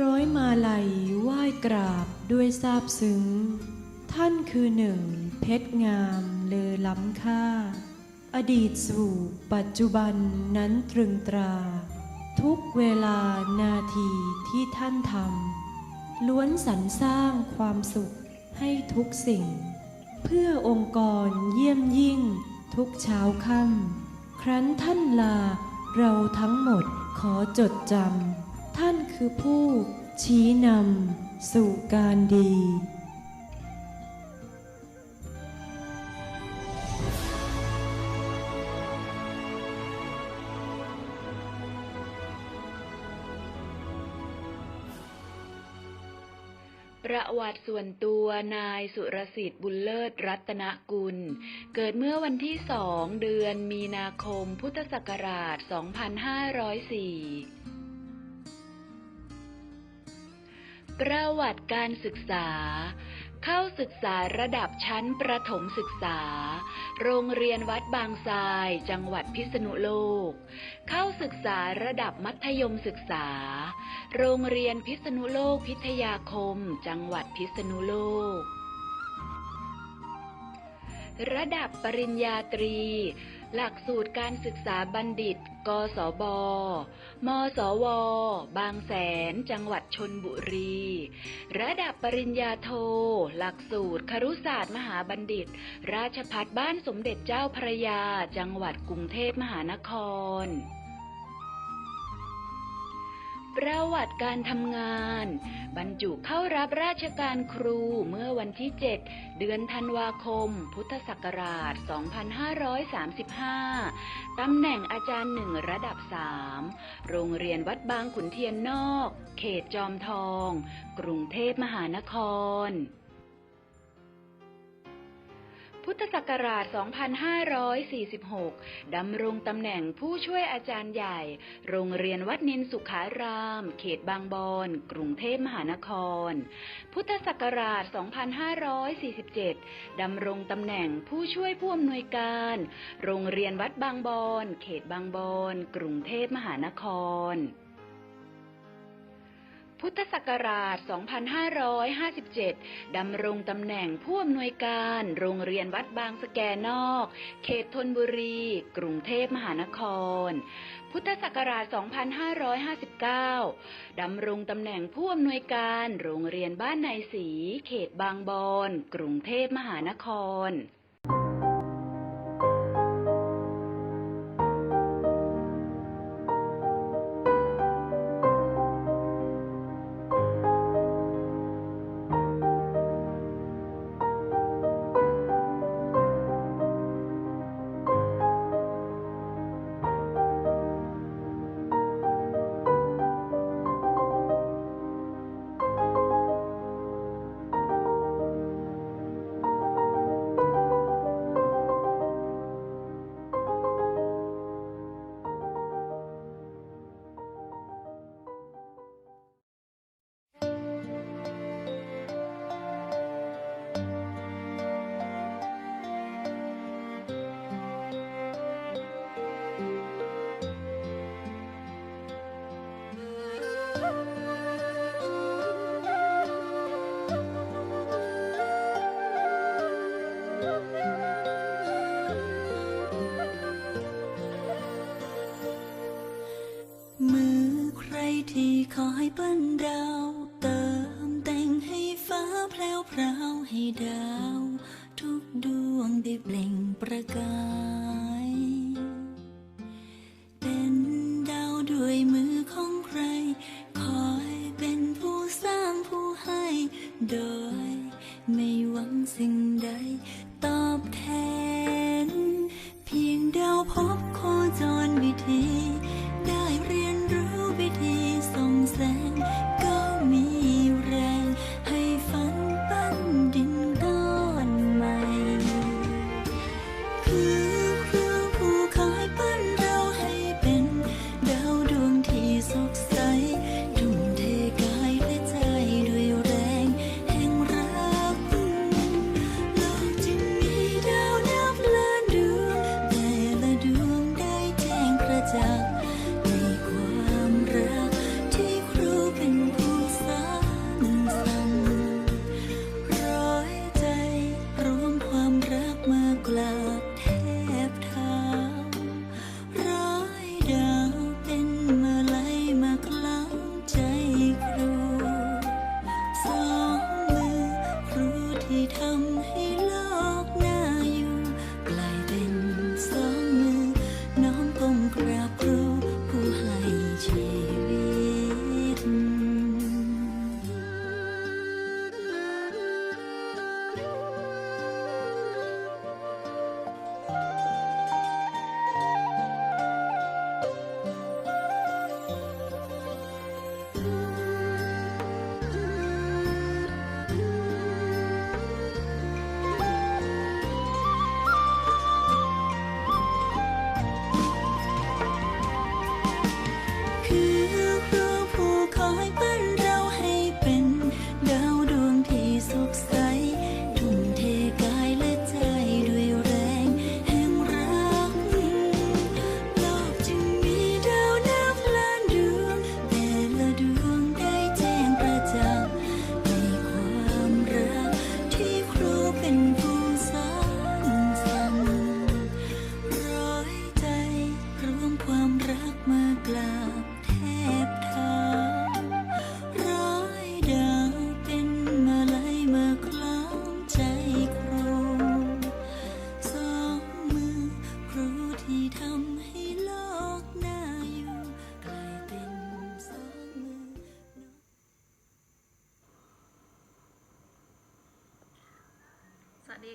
ร้อยมาลัยไหว้กราบด้วยซาบซึ้ง ท่านคือหนึ่ง เพชรงามเลอล้ำค่า อดีตสู่ปัจจุบันนั้นตรึงตรา ทุกเวลานาทีที่ท่านทำล้วนสรรสร้างความสุขให้ทุกสิ่ง เพื่อองค์กรเยี่ยมยิ่งทุกเช้าค่ำครั้นท่านลาเราทั้งหมด ขอจดจำท่านคือผู้ชี้นำสู่การดี ประวัติส่วนตัวนายสุรสิทธิ์บุญเลิศรัตนกุล เกิดเมื่อวันที่สองเดือนมีนาคมพุทธศักราช 2504 ประวัติการศึกษา เข้าศึกษาระดับชั้นประถมศึกษา โรงเรียนวัดบางทราย จังหวัดพิษณุโลก เข้าศึกษาระดับมัธยมศึกษา โรงเรียนพิษณุโลกพิทยาคม จังหวัดพิษณุโลก ระดับปริญญาตรี หลักสูตรการศึกษาบัณฑิต กศบ มสว บางแสน จังหวัดชนบุรี ระดับปริญญาโท หลักสูตรครุศาสตร์มหาบัณฑิต ราชพัฒบ้านสมเด็จเจ้าพระยา จังหวัดกรุงเทพมหานคร ประวัติการทำงาน บรรจุเข้ารับราชการครูเมื่อวันที่ 7 เดือนธันวาคม พุทธศักราช 2535 ตำแหน่งอาจารย์หนึ่งระดับ 3 โรงเรียนวัดบางขุนเทียนนอก เขตจอมทอง กรุงเทพมหานคร พุทธศักราช 2546 ดำรงตำแหน่งผู้ช่วยอาจารย์ใหญ่ โรงเรียนวัดนินสุขาราม เขตบางบอน กรุงเทพมหานคร พุทธศักราช 2547 ดำรงตำแหน่งผู้ช่วยผู้อำนวยการ โรงเรียนวัดบางบอน เขตบางบอน กรุงเทพมหานคร พุทธศักราช 2557 ดำรงตำแหน่งผู้อำนวยการโรงเรียนวัดบางสแกนอก เขตธนบุรี กรุงเทพมหานคร พุทธศักราช 2559 ดำรงตำแหน่งผู้อำนวยการโรงเรียนบ้านนายศรีเขตบางบอน กรุงเทพมหานคร ที่คอยปั้นดาวเติมแต่งให้ฟ้าแพรวพราวให้ดาว ทุกดวงได้เปล่งประกาย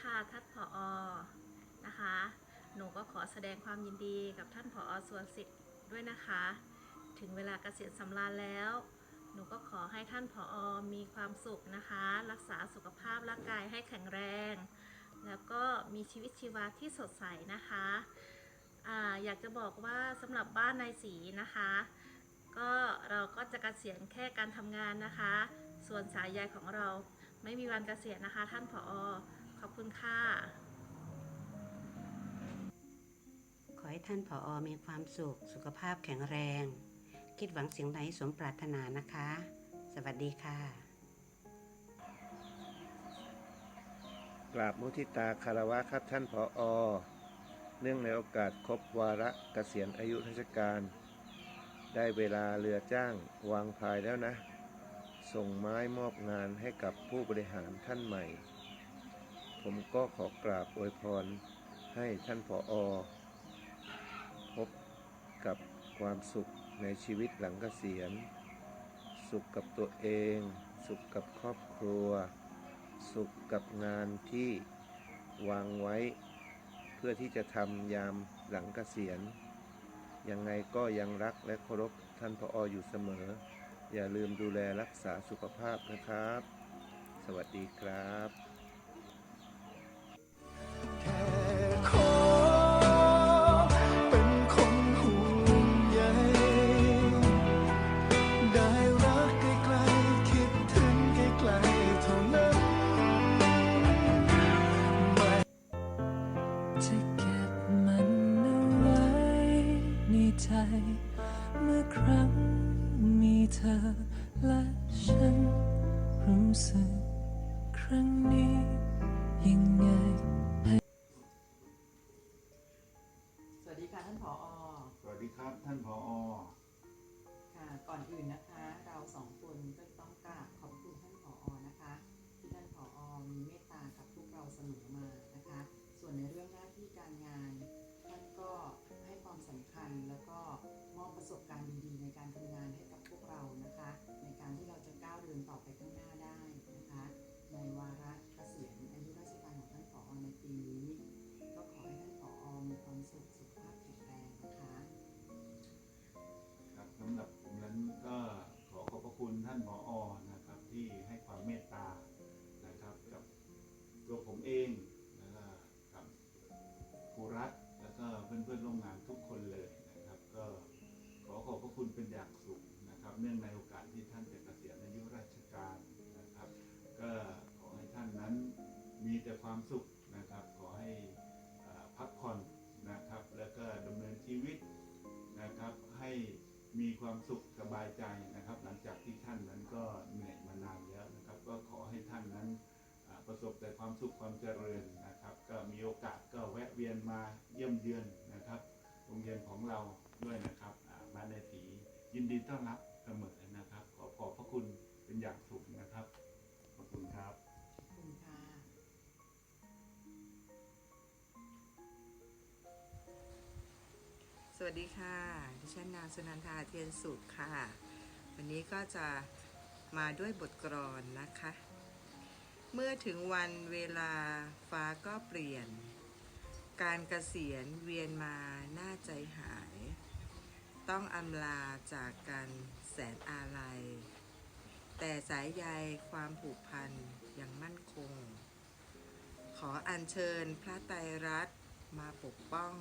ค่ะท่านผออนะคะ หนูก็ขอแสดงความยินดีกับท่านผออส่วนสิทธิ์ด้วยนะคะ ถึงเวลาเกษียณสำราญแล้ว หนูก็ขอให้ท่านผออมีความสุขนะคะ รักษาสุขภาพร่างกายให้แข็งแรง แล้วก็มีชีวิตชีวาที่สดใสนะคะอาอยากจะบอกว่าสำหรับบ้านนายสีนะคะ ก็เราก็จะเกษียณแค่การทำงานนะคะ ส่วนสายใยของเราไม่มีวันเกษียณนะคะ ท่านผอขอบคุณค่ะ ขอให้ท่านผออมีความสุข สุขภาพแข็งแรง คิดหวังสิ่งใดสมปรารถนานะคะ สวัสดีค่ะ กราบมุทิตาคารวะครับท่านผออเนื่องในโอกาสครบวาระเกษียณอายุราชการ ได้เวลาเรือจ้าง วางพายแล้วนะ ส่งไม้มอบงานให้กับผู้บริหารท่านใหม่ ผมก็ขอกราบอวยพรให้ท่านผออพบกับความสุขในชีวิตหลังเกษียณ สุขกับตัวเอง สุขกับครอบครัว สุขกับงานที่วางไว้ เพื่อที่จะทำยามหลังเกษียณ ยังไงก็ยังรักและเคารพท่านพอออยู่เสมอ อย่าลืมดูแลรักษาสุขภาพนะครับ สวัสดีครับ ใจ เมื่อครั้งมีเธอและฉันรู้สึกครั้งนี้ยังไงายใจนะครับ หลังจากที่ท่านนั้นก็เหนื่อยมานานแล้วนะครับ ก็ขอให้ท่านนั้นประสบแต่ความสุขความเจริญนะครับ ก็มีโอกาสก็แวะเวียนมาเยี่ยมเยือนนะครับ โรงเรียนของเราด้วยนะครับอ่าบ้านในสียินดีต้อนรับเสมอนะครับ ขอขอบพระคุณเป็นอย่างสูงนะครับ ขอบคุณครับขอบคุณค่ะสวัสดีค่ะ ฉันนางสุนันทาเทียนสุขค่ะ วันนี้ก็จะมาด้วยบทกลอนนะคะ เมื่อถึงวันเวลาฟ้าก็เปลี่ยน การเกษียณเวียนมาหน้าใจหาย ต้องอำลาจากกันแสนอาลัย แต่สายใยความผูกพันยังมั่นคง ขออัญเชิญพระไตรรัตน์มาปกป้อง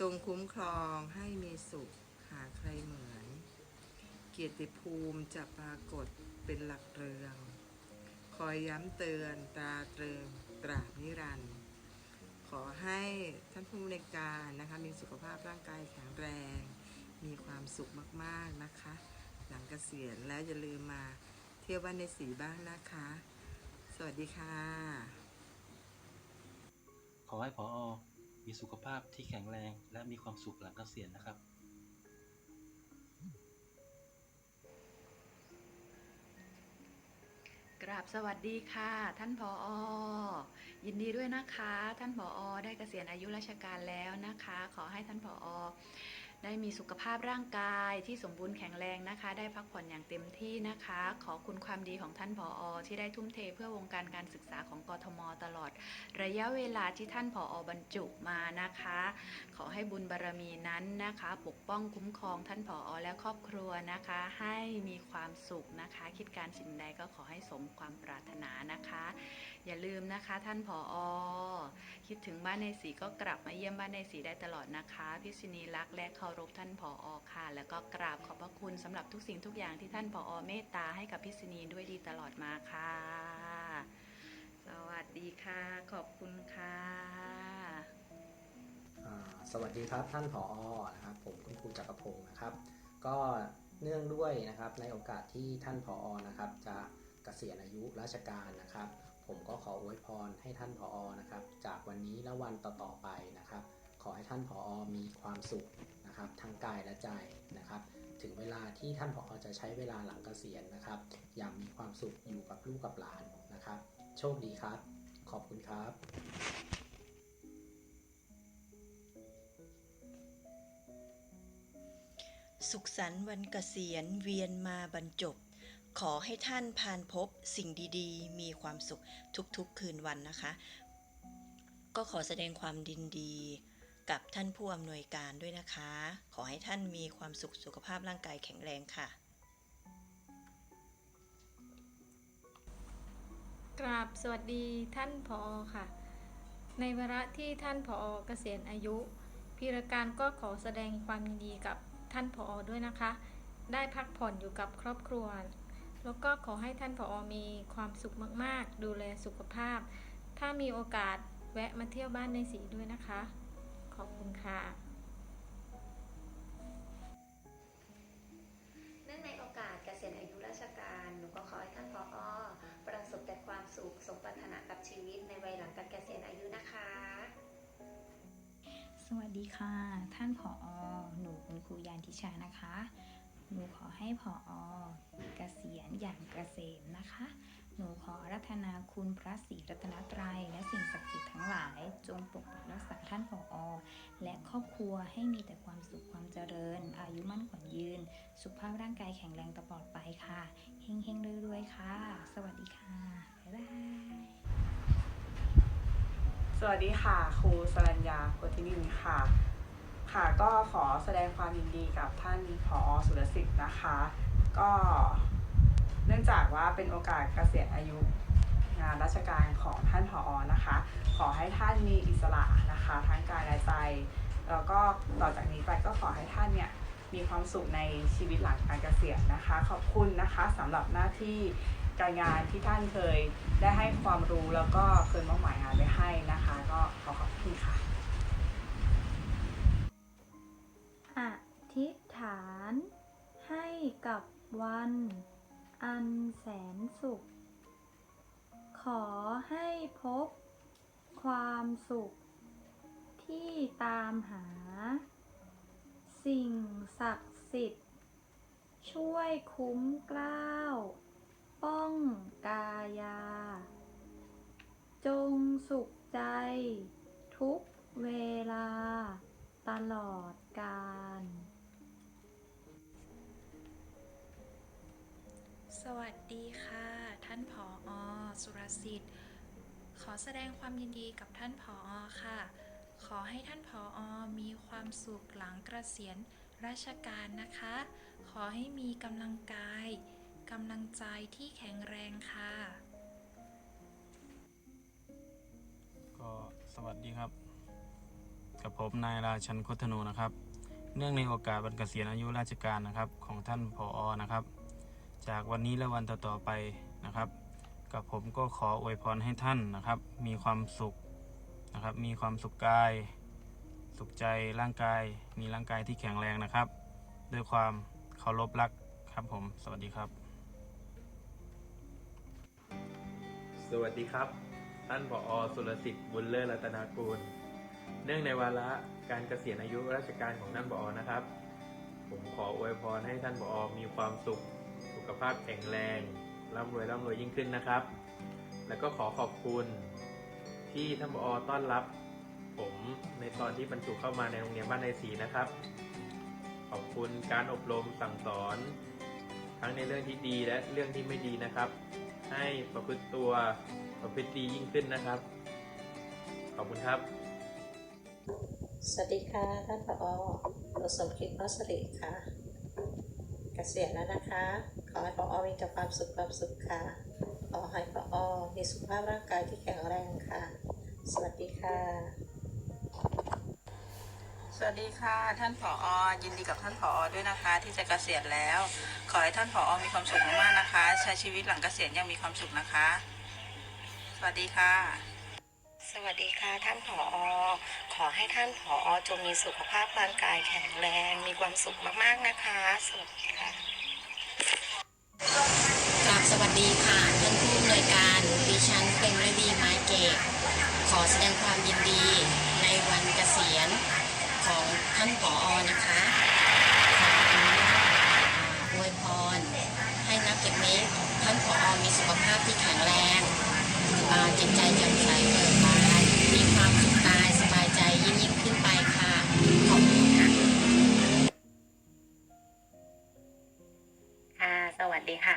จงคุ้มครองให้มีสุขหาใครเหมือน เกียรติภูมิจะปรากฏเป็นหลักเรือง คอยย้ำเตือนตราตรึงตราบนิรันดร์ขอให้ท่านผู้ในการนะคะมีสุขภาพร่างกายแข็งแรง มีความสุขมากๆนะคะ หลังเกษียณแล้วอย่าลืมมาเที่ยวบ้านในสีบ้างนะคะ สวัสดีค่ะ ขอให้พออ มีสุขภาพที่แข็งแรงและมีความสุขหลังเกษียณนะครับ กราบสวัสดีค่ะ ท่านผออยินดีด้วยนะคะ ท่านผออได้เกษียณอายุราชการแล้วนะคะ ขอให้ท่านผออ ได้มีสุขภาพร่างกายที่สมบูรณ์แข็งแรงนะคะ ได้พักผ่อนอย่างเต็มที่นะคะ ขอคุณความดีของท่านผออที่ได้ทุ่มเทเพื่อวงการการศึกษาของกทมตลอด ระยะเวลาที่ท่านผออบรรจุมานะคะ ขอให้บุญบารรมีนั้นนะคะ ปกป้องคุ้มครองท่านผออและครอบครัวนะคะ ให้มีความสุขนะคะ คิดการสิ่งใดก็ขอให้สมความปรารถนานะคะ อย่าลืมนะคะท่านผออคิดถึงบ้านในสีก็กลับมาเยี่ยมบ้านในสีได้ตลอดนะคะ พิษณีรักและเคารพท่านผออค่ะ แล้วก็กราบขอบพระคุณสำหรับทุกสิ่งทุกอย่างที่ท่านผออเมตตาให้กับพิษณีด้วยดีตลอดมาค่ะ สวัสดีค่ะ ขอบคุณค่ะอ่าสวัสดีครับท่านผอนะครับผมคุณครูจักรพงศ์นะครับ ก็เนื่องด้วยนะครับในโอกาสที่ท่านผอนะครับ จะเกษียณอายุราชการนะครับ ผมก็ขออวยพรให้ท่านผอนะครับ จากวันนี้และวันต่อๆไปนะครับ ขอให้ท่านผอมีความสุข นะครับทั้งกายและใจนะครับ ถึงเวลาที่ท่านผอจะใช้เวลาหลังเกษียณนะครับ อย่างมีความสุขอยู่กับลูกกับหลานนะครับ โชคดีครับ ขอบคุณครับสุขสันต์วันเกษียณเวียนมาบรรจบ ขอให้ท่านผ่านพบสิ่งดีๆ มีความสุขทุกๆคืนวันนะคะ ก็ขอแสดงความดินดี กับท่านผู้อำนวยการด้วยนะคะ ขอให้ท่านมีความสุขสุขภาพร่างกายแข็งแรงค่ะ กราบสวัสดีท่านผอค่ะ ในวาระที่ท่านผอเกษียณอายุพีรการก็ขอแสดงความยินดีกับท่านผอด้วยนะคะ ได้พักผ่อนอยู่กับครอบครัว แล้วก็ขอให้ท่านผอมีความสุขมาก ๆ ดูแลสุขภาพ ถ้ามีโอกาสแวะมาเที่ยวบ้านในสีด้วยนะคะ ขอบคุณค่ะ เนื่องในโอกาสเกษียณอายุราชการ หนูก็ขอให้ท่านผออประสบแต่ความสุขสมปรารถนากับชีวิตในวัยหลังการเกษียณอายุนะคะ สวัสดีค่ะ ท่านผออหนูคุณครูยานทิชานะคะ หนูขอให้ผออเกษียณอย่างเกษมนะคะ หนูขอรัตนาคุณพระศรีรัตนตรัย และสิ่งศักดิ์สิทธิ์ทั้งหลาย จงปกปักรักษาท่านผออและครอบครัวให้มีแต่ความสุขความเจริญ อายุมั่นขวัญยืน สุขภาพร่างกายแข็งแรงตลอดไปค่ะเฮงเฮงๆรวยๆค่ะ สวัสดีค่ะ บ๊ายบาย สวัสดีค่ะ ครูสรัญญาโพธินินค่ะ ค่ะก็ขอแสดงความยินดีกับท่านผอสุรสิทธิ์นะคะ ก็เนื่องจากว่าเป็นโอกาสเกษียณอายุ งานราชการของท่านผออนะคะ ขอให้ท่านมีอิสระนะคะทั้งกายและใจ แล้วก็ต่อจากนี้ไปก็ขอให้ท่านเนี่ยมีความสุขในชีวิตหลังการเกษียณนะคะ ขอบคุณนะคะสำหรับหน้าที่การงานที่ท่านเคยได้ให้ความรู้แล้วก็เคยมอบหมายงานไว้ให้นะคะ ก็ขอขอบคุณค่ะอธิษฐาน ให้กับวัน อันแสนสุข ขอให้พบความสุขที่ตามหา สิ่งศักดิ์สิทธิ์ ช่วยคุ้มกล้าว ป้องกายา จงสุขใจ ทุกเวลา ตลอดกาล สวัสดีค่ะ ท่านผออสุรสิทธิ์ ขอแสดงความยินดีกับท่านผออค่ะ ขอให้ท่านผออมีความสุขหลังเกษียณราชการนะคะ ขอให้มีกำลังกายกำลังใจที่แข็งแรงค่ะ ก็สวัสดีครับ กับผมนายราชันคตธนูนะครับ เนื่องในโอกาสวันเกษียณอายุราชการนะครับ ของท่านผออนะครับ จากวันนี้และวันต่อๆไปนะครับ กับผมก็ขออวยพรให้ท่านนะครับ มีความสุขนะครับ มีความสุขกาย สุขใจร่างกาย มีร่างกายที่แข็งแรงนะครับ ด้วยความเคารพรักครับผม สวัสดีครับ สวัสดีครับ ท่านผอสุรสิทธิ์บุญเลิศรัตนากูล เนื่องในวาระการเกษียณอายุราชการของท่านผอนะครับ ผมขออวยพรให้ท่านผอมีความสุข ขภาพแข็งแรงร่ำรวยร่ำรวยยิ่งขึ้นนะครับ แล้วก็ขอขอบคุณที่ท่านผอต้อนรับ ผมในตอนที่บรรจุเข้ามาในโรงเรียนบ้านในศรีนะครับ ขอบคุณการอบรมสั่งสอน ทั้งในเรื่องที่ดีและเรื่องที่ไม่ดีนะครับ ให้ประพฤติตัวประพฤติดียิ่งขึ้นนะครับ ขอบคุณครับ สวัสดีค่ะท่านผอหนูสมคิดมัสริค่ะ เกษียณแล้วนะคะ อให้ผอมีแต่ความสุขความสุขค่ะขอให้ผอมีสุขภาพร่างกายที่แข็งแรงค่ะ สวัสดีค่ะ สวัสดีค่ะ ท่านผอยินดีกับท่านผอด้วยนะคะ ที่จะเกษียณแล้ว ขอให้ท่านผอมีความสุขมากๆนะคะ ใช้ชีวิตหลังเกษียณอยังมีความสุขนะคะ สวัสดีค่ะ สวัสดีค่ะท่านผอขอให้ท่านผอจงมีสุขภาพร่างกายแข็งแรง มีความสุขมากๆนะคะ สวัสดีค่ะกราบส วัสดีค่ะท่านผู้อำนวยการดิฉันเป็นฤดีไม้เกตขอแสดงความยินดีในวันเกษียณของท่านผออนะคะขออนุญาตอวยพร ให้นักเก็บเมฆท่านผออมีสุขภาพที่แข็งแรงจิตใจแจ่มใสเบิกบานมีความสุขกายสบายใจยิ่งยิ่งขึ้นไปค่ะ ขอบคุณค่ะค่ะ สวัสดีค่ะ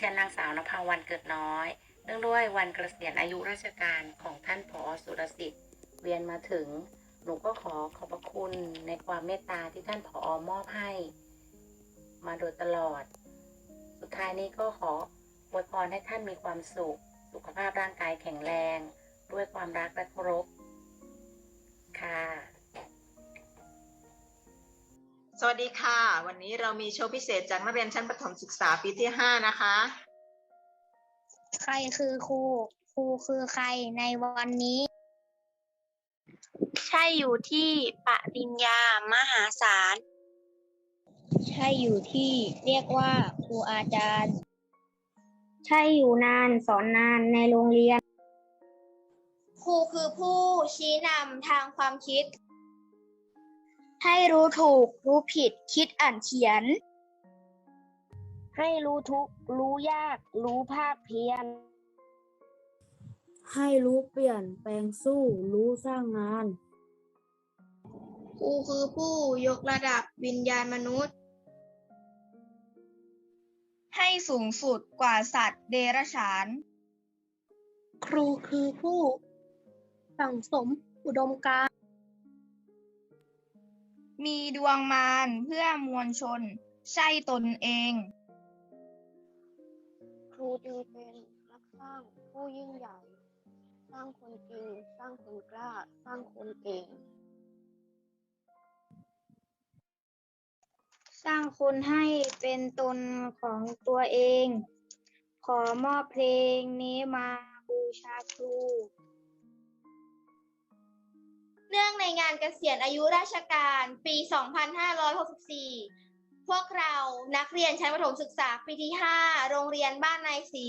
ฉันนางสาวนภาวันเกิดน้อย เนื่องด้วยวันเกษียณอายุราชการของท่านผอสุรสิทธิ์เวียนมาถึง หนูก็ขอขอบพระคุณในความเมตตาที่ท่านผอมอบให้ มาโดยตลอด สุดท้ายนี้ก็ขออวยพรให้ท่านมีความสุข สุขภาพร่างกายแข็งแรง ด้วยความรักและเคารพค่ะ สวัสดีค่ะ วันนี้เรามีโชว์พิเศษจากนักเรียนชั้นประถมศึกษาปีที่5นะคะ ใครคือครู ครูคือใครในวันนี้ ใช่อยู่ที่ปริญญามหาศาล ใช่อยู่ที่เรียกว่าครูอาจารย์ ใช่อยู่นานสอนนานในโรงเรียน ครูคือผู้ชี้นำทางความคิด ให้รู้ถูก รู้ผิด คิดอ่านเขียน ให้รู้ทุกข์รู้ยาก รู้ภาคเพียร ให้รู้เปลี่ยนแปลงสู้ รู้สร้างงาน ครูคือผู้ยกระดับวิญญาณมนุษย์ ให้สูงสุดกว่าสัตว์เดรัจฉาน ครูคือผู้ สั่งสมอุดมการณ์ มีดวงมารเพื่อมวลชน ใช่ตนเอง ครูจึงเป็นนักสร้างผู้ยิ่งใหญ่ สร้างคนจริง สร้างคนกล้า สร้างคนเก่ง สร้างคนให้เป็นตนของตัวเอง ขอมอบเพลงนี้มาบูชาครู เนื่องในงานเกษียณอายุราชการปี 2564 พวกเรานักเรียนชั้นประถมศึกษาปีที่ 5 โรงเรียนบ้านนายศรี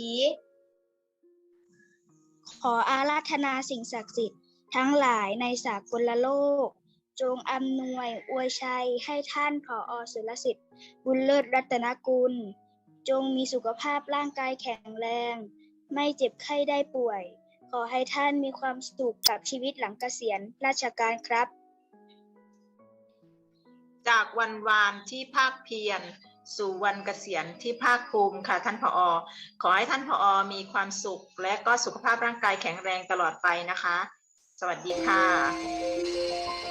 ขออาราธนาสิ่งศักดิ์สิทธิ์ทั้งหลายในสากลโลก จงอำนวยอวยชัยให้ท่านผออสุรสิทธิ์ บุญเลิศรัตนกุล จงมีสุขภาพร่างกายแข็งแรง ไม่เจ็บไข้ได้ป่วย ขอให้ท่านมีความสุขกับชีวิตหลังเกษียณราชการครับ จากวันวานที่ภาคเพียรสู่วันเกษียณที่ภาคภูมิค่ะท่านผอ ขอให้ท่านผอ มีความสุข และก็สุขภาพร่างกายแข็งแรงตลอดไปนะคะ สวัสดีค่ะ